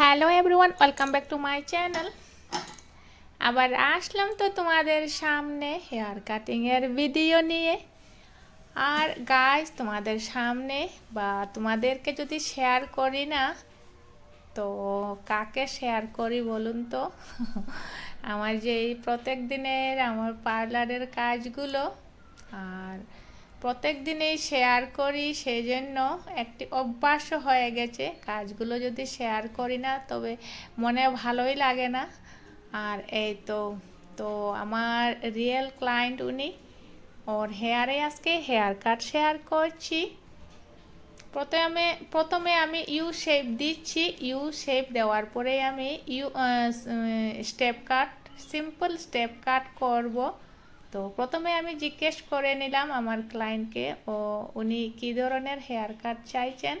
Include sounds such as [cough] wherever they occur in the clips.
Hello everyone, welcome back to my channel. আবার আসলাম তো তোমাদের সামনে হেয়ার কাটিংয়ের ভিডিও নিয়ে। আর গাইজ তোমাদের সামনে বা তোমাদেরকে যদি শেয়ার করি না, তো কাকে শেয়ার করি বলুন তো? আমার যে এই প্রত্যেক দিনের আমার পার্লারের কাজগুলো, আর প্রত্যেক দিনেই শেয়ার করি সেই জন্য একটি অভ্যাস হয়ে গেছে। কাজগুলো যদি শেয়ার করি না, তবে মনে ভালোই লাগে না। আর এই তো তো আমার রিয়েল ক্লায়েন্ট উনি, ওর হেয়ারে আজকে হেয়ার কাট শেয়ার করছি। প্রথমে প্রথমে আমি ইউ শেপ দিচ্ছি। ইউ শেপ দেওয়ার পরে আমি U step cut simple step cut করব। তো প্রথমে আমি জিজ্ঞেস করে নিলাম আমার ক্লায়েন্টকে ও, উনি কী ধরনের হেয়ার কাট চাইছেন?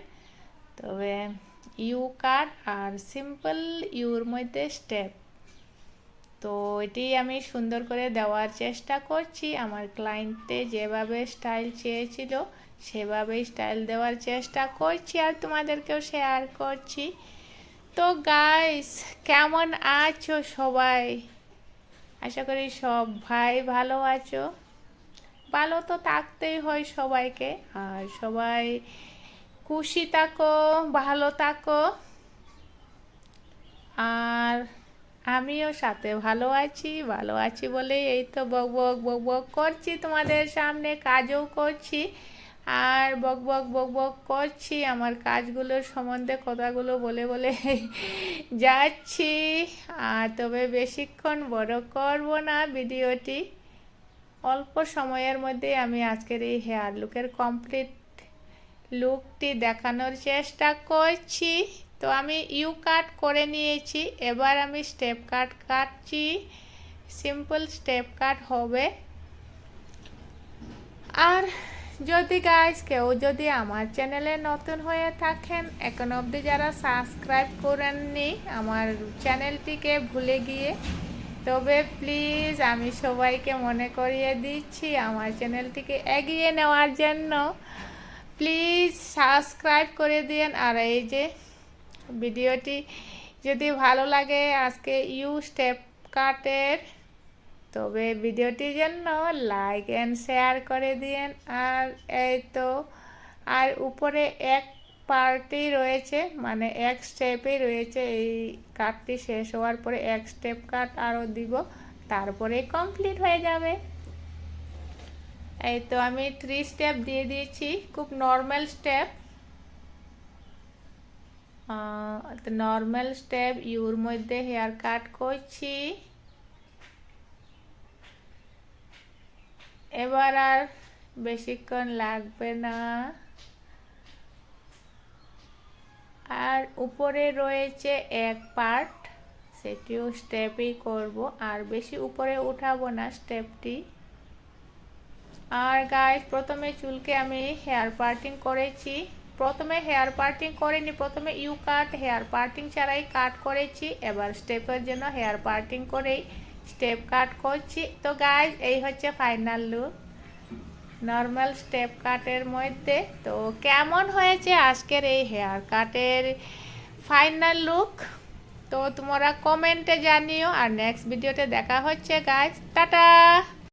তবে ইউ কাট আর সিম্পল ইউর মধ্যে স্টেপ তো এটি আমি সুন্দর করে দেওয়ার চেষ্টা করছি। আমার ক্লায়েন্টে যেভাবে স্টাইল চেয়েছিল, সেভাবেই স্টাইল দেওয়ার চেষ্টা করছি আর তোমাদেরকেও শেয়ার করছি। তো গাইস কেমন আছো সবাই? আশা করি সব ভাই ভালো আছো। ভালো তো থাকতেই হয় সবাইকে। আর সবাই খুশি থাকো, ভালো থাকো। আর আমিও সাথে ভালো আছি ভালো আছি বলে এই তো বক বক বক বক করছি তোমাদের সামনে, কাজও করছি। আর বক বক বক বক করছি। আমার কাজগুলোর সম্বন্ধে কথাগুলো বলে বলে [laughs] যাচ্ছি। আর তবে বেশিক্ষণ বড় করব না ভিডিওটি। অল্প সময়ের মধ্যে আমি আজকের এই হেয়ার লুকের কমপ্লিট লুকটি দেখানোর চেষ্টা করছি। তো আমি ইউ কাট করে নিয়েছি। এবার আমি স্টেপ কাট কাটছি। সিম্পল স্টেপ কাট হবে। আর যদি গাইজ কেউ যদি আমার চ্যানেলে নতুন হয়ে থাকেন, এখন অবধি যারা সাবস্ক্রাইব করেননি আমার চ্যানেলটিকে ভুলে গিয়ে, তবে প্লিজ আমি সবাইকে মনে করিয়ে দিচ্ছি আমার চ্যানেলটিকে এগিয়ে নেওয়ার জন্য। প্লিজ সাবস্ক্রাইব করে দিন আর এই যে ভিডিওটি যদি ভালো লাগে, আজকে ইউ স্টেপ কাটের তবে ভিডিওটির জন্য লাইক অ্যান্ড শেয়ার করে দিন আর এই তো, আর উপরে এক পার্টি রয়েছে মানে এক স্টেপই রয়েছে। এই কাটটি শেষ হওয়ার পরে এক স্টেপ কাট আরও দিব, তারপরে কমপ্লিট হয়ে যাবে। এই তো, আমি থ্রি স্টেপ দিয়ে দিয়েছি, খুব নর্মাল স্টেপ নর্মাল স্টেপ ইউর মধ্যে হেয়ার কাট করছি। এবার আর বেশিক্ষণ লাগবে না। আর উপরে রয়েছে এক পার্ট সেটিও স্টেপই করব। আর বেশি উপরে উঠাবো না স্টেপটি আর গাইস প্রথমে চুলকে আমি হেয়ার পার্টিং করেছি। প্রথমে হেয়ার পার্টিং করিনি, প্রথমে ইউ কাট হেয়ার পার্টিং ছাড়াই কাট করেছি। এবার স্টেপের জন্য হেয়ার পার্টিং করেই স্টেপ কাট করছি। তো গাইজ এই হচ্ছে ফাইনাল লুক নর্মাল স্টেপ কাটের মধ্যে। তো কেমন হয়েছে আজকের এই হেয়ার কাটের ফাইনাল লুক তো তোমরা কমেন্টে জানিও। আর নেক্সট ভিডিওতে দেখা হচ্ছে গাইজ টাটা!